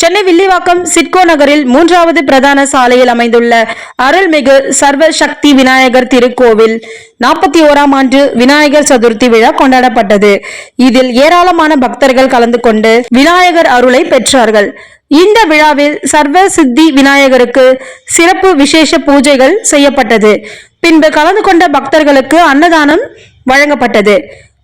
சென்னை வில்லிவாக்கம் சிட்கோ நகரில் மூன்றாவது பிரதான சாலையில் அமைந்துள்ள அருள்மிகு சர்வ சக்தி விநாயகர் திருக்கோவில் நாற்பத்தி ஓராம் ஆண்டு விநாயகர் சதுர்த்தி விழா கொண்டாடப்பட்டது. இதில் ஏராளமான பக்தர்கள் கலந்து கொண்டு விநாயகர் அருளை பெற்றார்கள். இந்த விழாவில் சர்வ சித்தி விநாயகருக்கு சிறப்பு விசேஷ பூஜைகள் செய்யப்பட்டது. பின்பு கலந்து கொண்ட பக்தர்களுக்கு அன்னதானம் வழங்கப்பட்டது.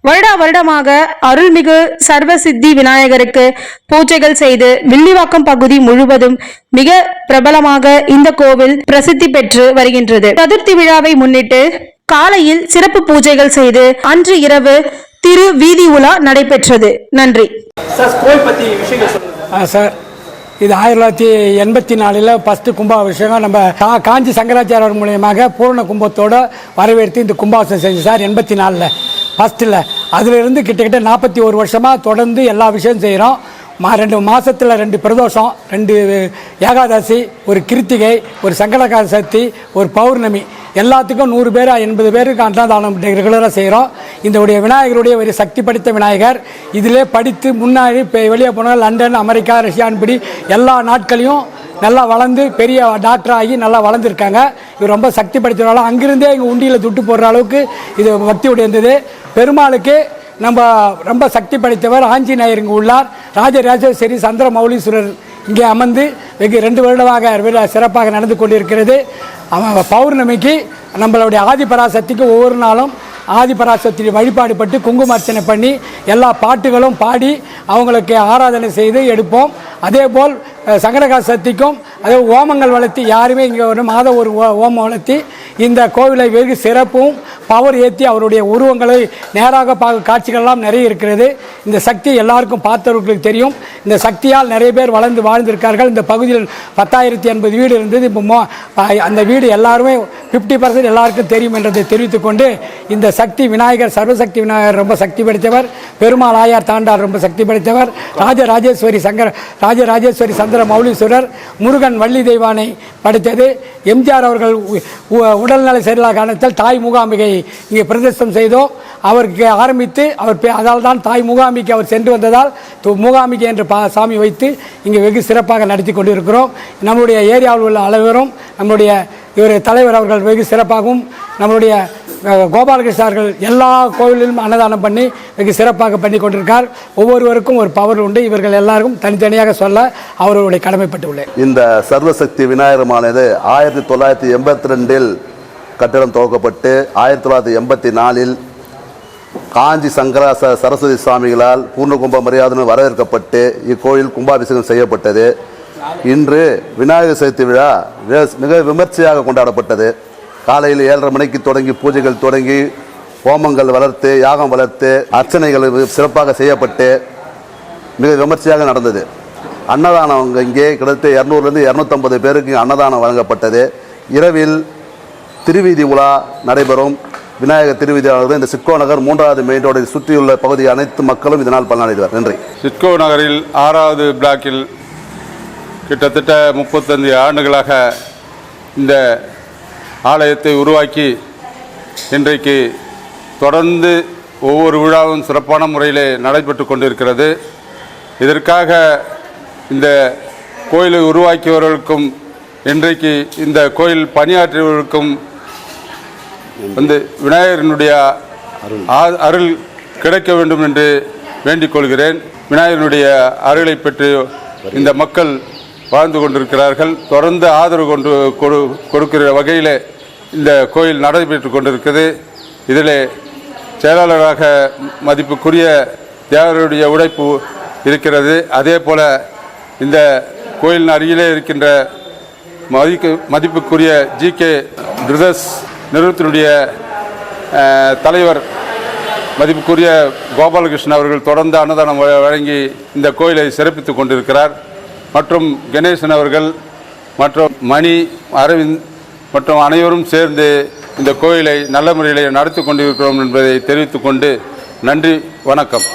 வருடா வருடமாக அருள்மிகு சர்வ சித்தி விநாயகருக்கு பூஜைகள் செய்து வில்லிவாக்கம் பகுதி முழுவதும் மிக பிரபலமாக இந்த கோவில் பிரசித்தி பெற்று வருகின்றது. சதுர்த்தி விழாவை முன்னிட்டு காலையில் சிறப்பு பூஜைகள் செய்து அன்று இரவு திரு வீதி உலா நடைபெற்றது. நன்றி. சார் இது ஆயிரத்தி தொள்ளாயிரத்தி எண்பத்தி நாலில் ஃபஸ்ட்டு கும்பாபிஷேகம். நம்ம கா- காஞ்சி சங்கராச்சாரியர் மூலியமாக பூர்ண கும்பத்தோட வரவேற்று இந்த கும்பாபிஷேகம் செஞ்சு சார் எண்பத்தி நாலில். ஃபஸ்ட்டில் அதிலிருந்து கிட்டத்தட்ட நாற்பத்தி ஒரு வருஷமாக தொடர்ந்து எல்லா விஷயம் செய்கிறோம் மா ரெண்டு மாதத்தில் ரெண்டு பிரதோஷம் ரெண்டு ஏகாதசி ஒரு கிருத்திகை ஒரு சங்கடகார சக்தி ஒரு பௌர்ணமி. எல்லாத்துக்கும் நூறு பேர் எண்பது பேருக்கு அன்னதானம் ரெகுலராக செய்கிறோம் இந்த உடைய விநாயகருடைய ஒரு சக்தி படைத்த விநாயகர். இதிலே படித்து முன்னாடி இப்போ வெளியே போனால் லண்டன் அமெரிக்கா ரஷ்யான்படி எல்லா நாட்களையும் நல்லா வளர்ந்து பெரிய டாக்டர் ஆகி நல்லா வளர்ந்துருக்காங்க. இவர் ரொம்ப சக்தி படைத்தவரால் அங்கிருந்தே எங்கள் உண்டியில் துட்டு போடுற அளவுக்கு இது பக்தி உடையது பெருமாளுக்கு நம்ம ரொம்ப சக்தி படைத்தவர் ஆஞ்சநேயர் இங்கு உள்ளார். ராஜராஜேஸ்வரி சந்திர மௌலீஸ்வரர் இங்கே அமர்ந்து வெகு ரெண்டு வருடமாக சிறப்பாக நடந்து கொண்டிருக்கிறது. அவன் பௌர்ணமிக்கு நம்மளுடைய ஆதிபராசக்திக்கு ஒவ்வொரு நாளும் ஆதிபராசக்தி வழிபாடு பட்டு குங்கும அர்ச்சனை பண்ணி எல்லா பாட்டுகளும் பாடி அவங்களுக்கு ஆராதனை செய்து எடுப்போம். அதேபோல் சங்கடகா சக்திக்கும் அதே ஓமங்கள் வளர்த்தி யாருமே இங்கே ஒரு மாதம் ஒரு ஓ- ஓமம் வளர்த்தி இந்த கோவிலை வெகு சிறப்பும் பவர் ஏற்றி அவருடைய உருவங்களை நேராக பார்க்க காட்சிகள்லாம் நிறைய இருக்கிறது. இந்த சக்தி எல்லாருக்கும் பார்த்தவர்களுக்கு தெரியும். இந்த சக்தியால் நிறைய பேர் வளர்ந்து வாழ்ந்திருக்கார்கள். இந்த பகுதியில் பத்தாயிரத்தி எண்பது வீடு இருந்தது. இப்போ மோ அந்த வீடு எல்லாருமே ஃபிஃப்டி பர்சன்ட் எல்லாருக்கும் தெரியும் என்றதை தெரிவித்துக்கொண்டு இந்த சக்தி விநாயகர் சர்வசக்தி விநாயகர் ரொம்ப சக்தி படைத்தவர். பெருமாள் ஆயார் தாண்டார் ரொம்ப சக்தி படைத்தவர். ராஜராஜேஸ்வரி சங்கர ராஜராஜேஸ்வரி சந்திர மௌலீஸ்வரர் முருகன் வள்ளி தெய்வானை படைத்தது. எம்ஜிஆர் அவர்கள் உ- உடல்நல சரியில்லாத காரணத்தால் தாய் முகாமிகை இங்கே பிரதிஷ்டம் செய்தோம் அவருக்கு ஆரம்பித்து அவர் பே- அதால் தான் தாய் முகாமிக்கு அவர் சென்று வந்ததால் முகாமிகை என்று பா சாமி வைத்து இங்கே வெகு சிறப்பாக நடத்தி கொண்டிருக்கிறோம். நம்முடைய ஏரியாவில் உள்ள அனைவரும் நம்முடைய இவர் தலைவர் அவர்கள் வெகு சிறப்பாகவும் நம்முடைய கோபாலகிருஷ்ணர்கள் எல்லா கோவிலிலும் அன்னதானம் பண்ணி வெகு சிறப்பாக பண்ணி கொண்டிருக்கார். ஒவ்வொருவருக்கும் ஒரு பவர் உண்டு. இவர்கள் எல்லாருக்கும் தனித்தனியாக சொல்ல அவர்களுடைய கடமைப்பட்டுள்ளேன். இந்த சர்வசக்தி விநாயகமானது ஆயிரத்தி தொள்ளாயிரத்தி எண்பத்தி ரெண்டில் கட்டிடம் துவக்கப்பட்டு ஆயிரத்தி தொள்ளாயிரத்தி எண்பத்தி நாலில் காஞ்சி சங்கரா ச- சரஸ்வதி சுவாமிகளால் பூர்ணகும்ப மரியாதையுடன் வரவேற்கப்பட்டு இக்கோயில் கும்பாபிஷேகம் செய்யப்பட்டது. இன்று விநாயகர் சதுர்த்தி விழா மிக விமர்சையாக கொண்டாடப்பட்டது. காலையில் ஏழரை மணிக்கு தொடங்கி பூஜைகள் தொடங்கி ஹோமங்கள் வளர்த்து யாகம் வளர்த்து அர்ச்சனைகள் சிறப்பாக செய்யப்பட்டு மிக விமர்சையாக நடந்தது. அன்னதானம் இங்கே கிட்டத்தட்ட இரநூறுலேருந்து இரநூத்தம்பது பேருக்கு அன்னதானம் வழங்கப்பட்டது. இரவில் திருவீதி உலா நடைபெறும். விநாயகர் திருவீதி இந்த சிட்கோ நகர் மூன்றாவது மெயின் ரோடை சுற்றியுள்ள பகுதி அனைத்து மக்களும் இதனால் பலனடைவார் நன்றி. சிட்கோ நகரில் ஆறாவது பிளாக்கில் கிட்டத்தட்ட முப்பத்தஞ்சு ஆண்டுகளாக இந்த ஆலயத்தை உருவாக்கி இன்றைக்கு தொடர்ந்து ஒவ்வொரு விழாவும் சிறப்பான முறையிலே நடைபெற்று கொண்டிருக்கிறது. இதற்காக இந்த கோயிலை உருவாக்கியவர்களுக்கும் இன்றைக்கு இந்த கோயில் பணியாற்றியவர்களுக்கும் வந்து விநாயகரினுடைய ஆ- அருள் கிடைக்க வேண்டும் என்று வேண்டிக் கொள்கிறேன். விநாயகனுடைய அருளை பெற்று இந்த மக்கள் வாழ்ந்து கொண்டிருக்கிறார்கள். தொடர்ந்து ஆதரவு கொண்டு கொடு கொடுக்கிற வகையில் இந்த கோயில் நடைபெற்று கொண்டிருக்கிறது இதில் செயலாளராக மதிப்புக்குரிய தேவருடைய உழைப்பு இருக்கிறது. அதே போல் இந்த கோயிலின் அருகிலே இருக்கின்ற மதிக்கு மதிப்புக்குரிய ஜி கே பிரதர்ஸ் நிறுவனத்தினுடைய தலைவர் மதிப்புக்குரிய கோபாலகிருஷ்ணன் அவர்கள் தொடர்ந்து அன்னதானம் வழங்கி இந்த கோயிலை சிறப்பித்துக் கொண்டிருக்கிறார். மற்றும் கணேசன் அவர்கள் மற்றும் மணி அரவிந்த் மற்றும் அனைவரும் சேர்ந்து இந்த கோயிலை நல்ல முறையில் நடத்தி கொண்டிருக்கிறோம் என்பதை தெரிவித்துக் கொண்டு நன்றி வணக்கம்.